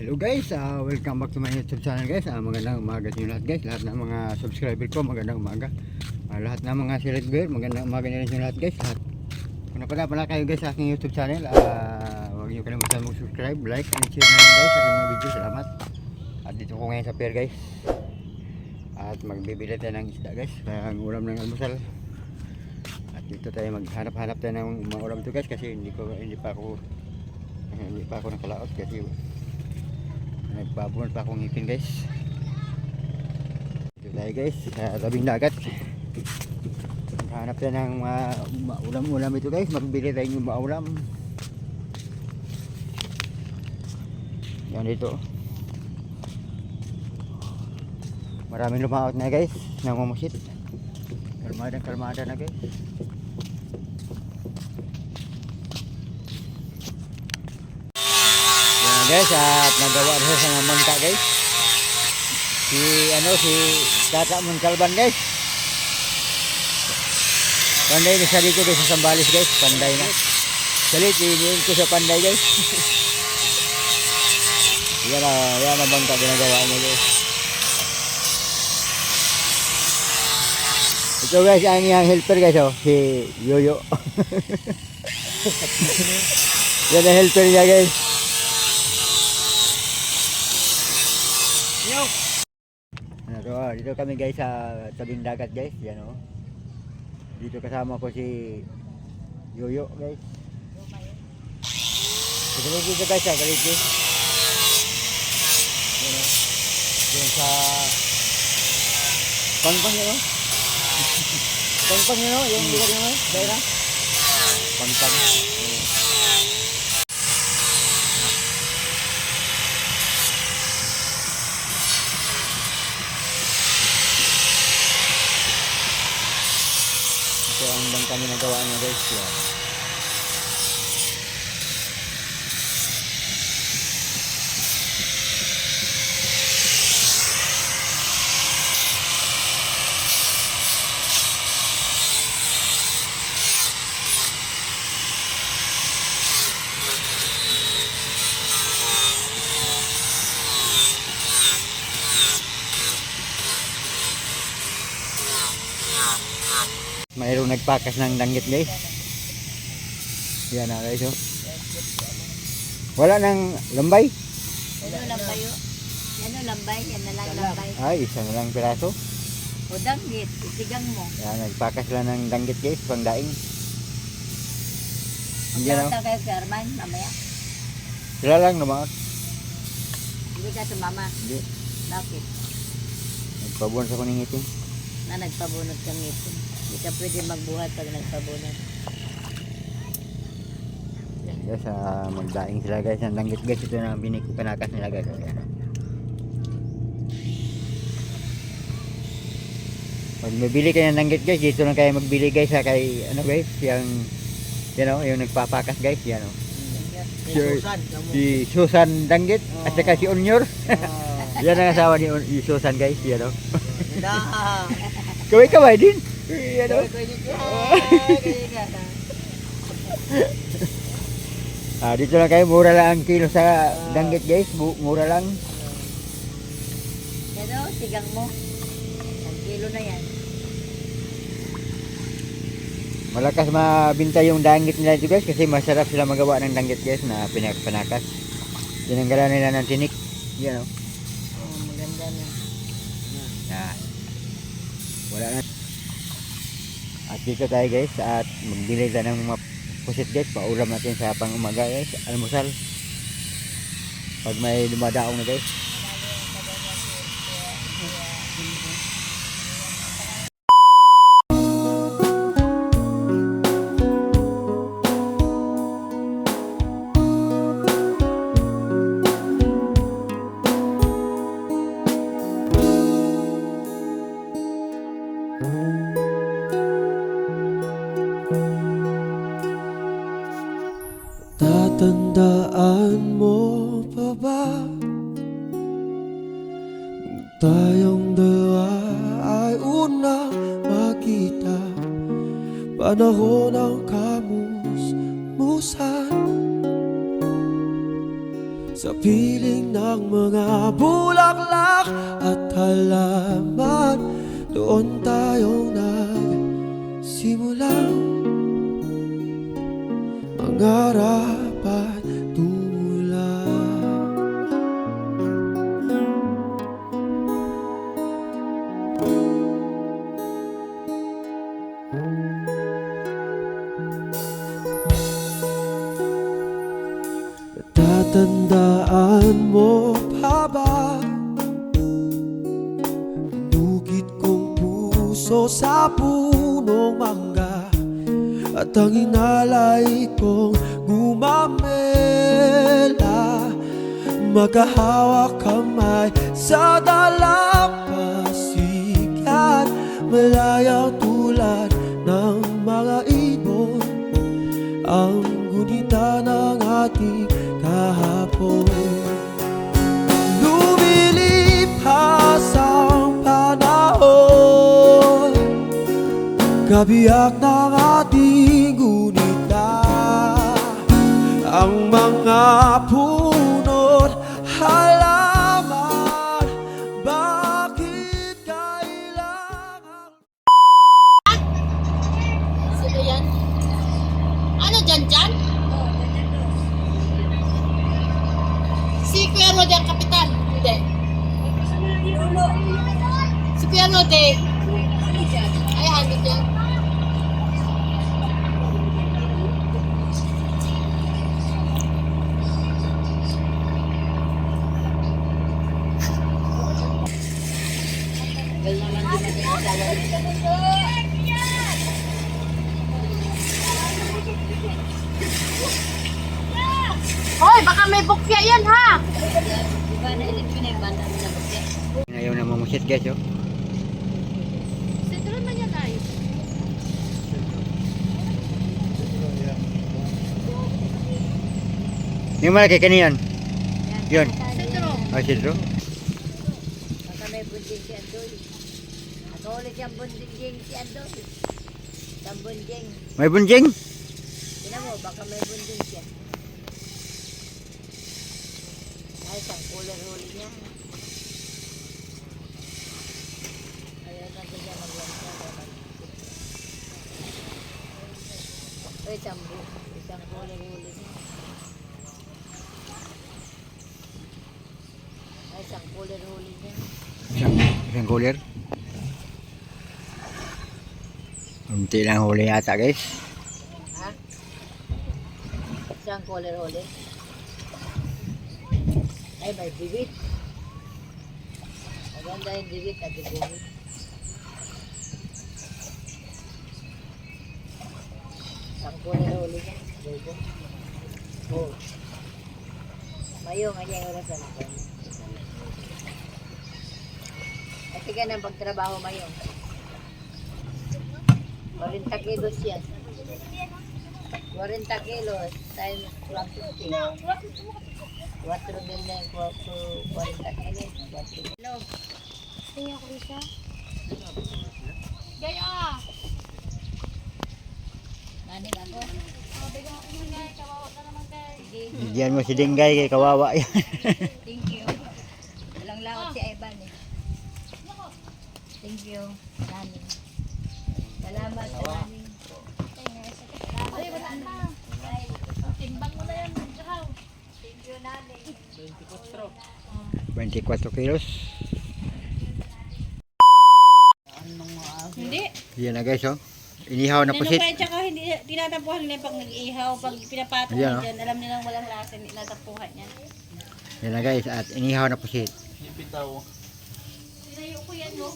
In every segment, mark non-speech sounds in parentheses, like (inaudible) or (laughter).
Hello guys, uh, welcome back to my YouTube channel guys. Uh, magandang umaga sa inyo lahat guys. Lahat ng mga subscriber ko, magandang umaga. Uh, lahat ng mga select bear, magandang umaga na rin lahat guys. Lahat. Kung napala pala kayo guys sa aking YouTube channel, uh, huwag niyo kalimutan mag-subscribe, like, and share na guys sa mga video. Salamat. At dito ko ngayon sa pier guys. At magbibili tayo ng isda guys. Ang ulam ng almusal. At dito tayo maghanap-hanap tayo ng mga ulam to guys kasi hindi ko hindi pa ako hindi pa ako nakalaot kasi nagbabuan pa akong ngipin guys. Dito tayo guys. Sa tabing dagat. Hanap tayo ng mga ma- ulam-ulam ito guys. Magbili tayo ng maulam yan dito maraming lumaot na guys. Nangungusit. Kalmada kalmada na guys Yan guys, at nagawa rin sa mga mangka guys. Si ano si Tata Muntalban guys. Panday na sali ko guys sa Sambales guys, panday na. Salit, iniin ko sa panday guys. (laughs) yan na, yan na bangka ginagawa niya guys. Ito guys, ang yung helper guys oh, si Yoyo. (laughs) yan ang helper niya guys. Ano to, ah, dito kami guys sa tabing dagat guys, yan oh. Dito kasama ko si Yoyo guys. Sa Galigi to guys, sa Galigi. Yan oh. Yan sa Pangpang yun oh. (laughs) Pangpang yun oh, yung lugar yun oh, daira. Pangpang. Yan, oh. Ito ang bangka na nagawa niya guys. Yan. Mayroong nagpakas ng danggit guys. Yan na guys oh. Wala nang lambay. Ano lambay yun? Ano lambay? Yan na lang lambay. Ay, isa na lang piraso. O danggit, itigang mo. Yan, nagpakas lang ng danggit guys, pang daing. Hindi na. Punta kayo kay Arman, mamaya. Sila lang naman. Hindi ka sumama. Hindi. Bakit? Nagpabuhan sa kuning itin. Na nagpabunot kang ipon. Hindi ka pwede magbuhat pag nagpabunot. Guys, ah, magdaing sila guys ng danggit guys. Ito na ang binig panakas nila guys. Pag mabili kayo ng danggit guys, dito lang kayo magbili guys sa kay ano guys, yung you know, yung nagpapakas guys, yan oh. Sure. Si Susan Danggit at saka si Onyor. (laughs) yan ang asawa ni, ni Susan guys, yan oh. (laughs) Kaway-kaway din. Yan oh. (laughs) Ah, dito lang kayo, mura lang ang kilo sa danggit guys, Bu- mura lang. Ano, tigang mo. Ang kilo na yan. Malakas mabinta yung danggit nila dito guys kasi masarap sila magawa ng danggit guys na pinagpanakas. Tinanggalan nila ng tinik. Yan oh. Oh, maganda na. Yan. Wala na. Dito tayo guys at magbili tayo ng mga pusit guys. Paulam natin sa pang umaga guys. Almusal. Pag may dumadaong na guys. Tatandaan mo pa ba? Tayong dalawa ay unang makita. Panahon ng kamus-musan Sa piling ng mga bulaklak at halaman Doon tayo nagsimulang Mangarap Tatandaan mo pa ba Nugit kong puso sa punong mangga At ang inalay kong gumamela. Magkahawak kamay sa dalampasigan Malayang Kabiyak ng ating gunita Ang mga puno't halaman Bakit kailangan Sino yan? Ano dyan dyan? Si Kuya Rode ang kapitan. Hindi. Si Kuya Rode. Ay, ano dyan? Hoy, baka may bukya yan ha! Di ba nailit ko na yung banda na bakit? Ayaw na mamusit guys oh. Sentro na yan ay. Yung malaki kaniyan. Yun. Sentro. Ah, sidro. Baka may bunding si Andoy. Ako ulit yung bunding si Andoy. Sa bunding. May bunjing. Tinan mo, baka may bunding siya. Ay, tan cool el rol niya. Ayan, nandiyan mag-lansan. Ay, tambo. Isang kulay-kulay. Ay, isang kulay-kulay guys. Ha? Isang. Ay, may bibit. Maganda yung bibit at bibit. Isang cooler huli niya. Dogo. Oh. Mayo nga niya yung oras na. Kasi ka ng pagtrabaho mayo. 40 kilos yan. 40 kilos times 150. 4 mil na yung 40 kilos. 4 Hello. Tingnan ko isa. Gaya! Nanin ako. Oh, bigyan ako muna. Kawawa ka naman kay. Sige. Diyan mo si Dinggay kay kawawa yan. (laughs) Thank you. Walang laot si Ivan eh. Thank you. Nanin. Salamat sa nanin. Ay, wala na. Timbang mo na yan. Ikaw. Thank you nanin. 24 kilos. Hindi. Yan na guys oh. Inihaw na pusit. Ano tsaka hindi tinatapuhan nila pag nag-ihaw, pag pinapatong yeah, oh. dyan, alam nilang walang lasa, tinatapuhan yan. Yan na guys at inihaw na pusit. Tinayo ko yan, no?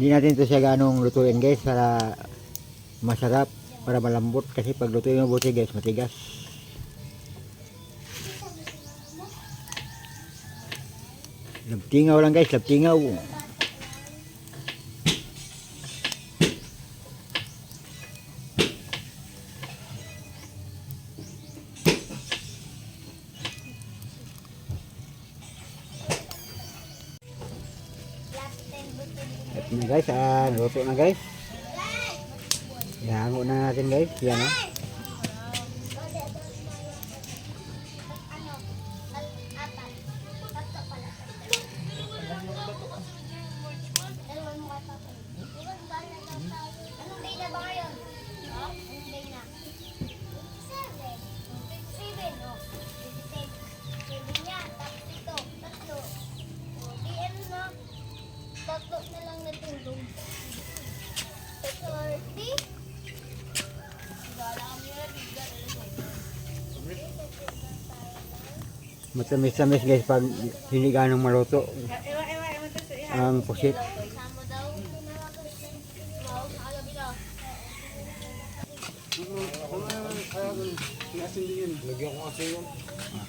Hindi natin ito siya ganong lutuin guys para masarap, para malambot kasi pag lutuin mo buti guys matigas. Labtingaw lang guys, labtingaw. Ito na guys, ah, luto na guys. Ihango na natin guys, yan oh. Matamis-tamis guys pag hindi ganong maluto. Ang pusit.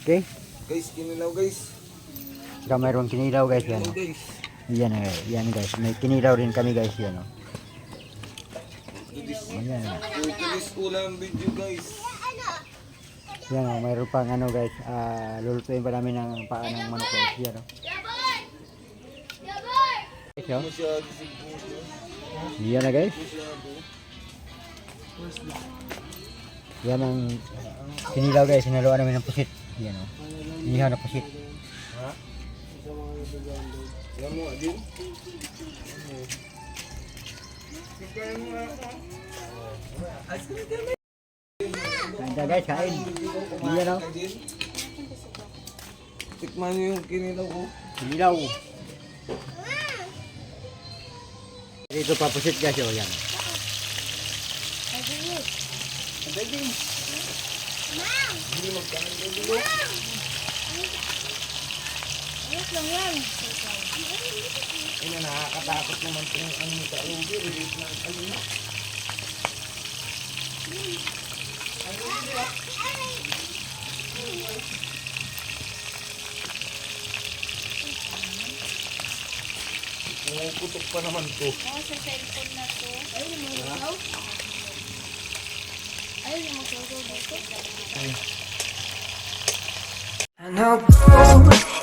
Okay. Guys, kinilaw guys. Saka mayroong kinilaw guys yan. Kinilaw oh. guys. Yan, eh, yan guys. May kinilaw rin kami guys yan. Oh. Ayan. ulam video guys. Yan oh, mayroon pang ano guys. ah lulutuin pa namin ng paa ng manok guys. Yan oh. Guys, oh. Yan na guys. Yan ang kinilaw guys. Sinaluan namin ng pusit. Yan oh. Inihaw na pusit. Yan mo, din. Ganda guys, kain. Yan oh. Din. Tikman niyo yung kinilaw ko. Kinilaw. Dito pa pusit guys oh. Yan. Ay na, nakakatakot naman itong ano ni Karugi. Release na ano na. Pumuputok pa naman to. Oo, sa cellphone na to. Ayun yung mga ikaw. Ayun yung mga ikaw. And I'll go